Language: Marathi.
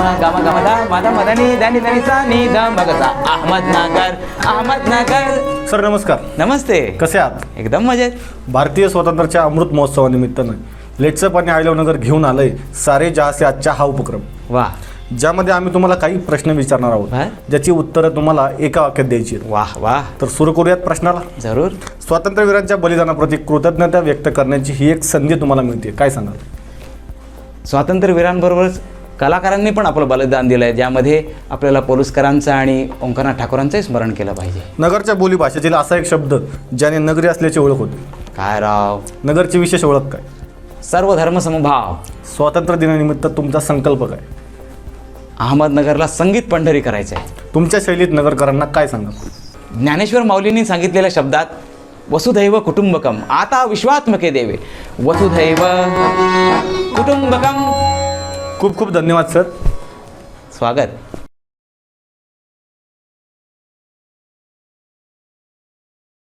गा मा गा मा दा मा दा मा दा नी दा अहमदनगर अहमदनगर. सर नमस्कार. नमस्ते. कसे आहात? एकदम मजेत. भारतीय स्वातंत्र्याच्या अमृत महोत्सवानिमित्तानं लेटचं पाणी आयलवनगर घेऊन आलंय सारे जहासे आजच्या हा उपक्रम. वा. ज्यामध्ये आम्ही तुम्हाला काही प्रश्न विचारणार? आहोत. ज्याची उत्तरं तुम्हाला एका वाक्यात द्यायची. वाह वाह तर सुरू करूयात प्रश्नाला. जरूर. स्वातंत्र्यवीरांच्या बलिदानाप्रती कृतज्ञता व्यक्त करण्याची ही एक संधी तुम्हाला मिळते काय सांगाल? स्वातंत्र्यवीरांबरोबरच कलाकारांनी पण आपलं बलिदान दिलं आहे ज्यामध्ये आपल्याला पोलुसकरांचं आणि ओंकारनाथ ठाकूरांचंही स्मरण केलं पाहिजे. नगरच्या बोलीभाषेतील असा एक शब्द ज्याने नगरी असल्याची ओळख होते. काय राव? नगरची विशेष ओळख काय? सर्व धर्मसमभाव स्वातंत्र्य दिनानिमित्त तुमचा संकल्प काय? अहमदनगरला संगीत पंढरी करायचं आहे तुमच्या शैलीत नगरकरांना काय सांगाल ज्ञानेश्वर माऊलींनी सांगितलेल्या शब्दात वसुधैव कुटुंबकम. आता विश्वात्मके देवे. वसुधैव कुटुंबकम. खूप खूप धन्यवाद सर. स्वागत.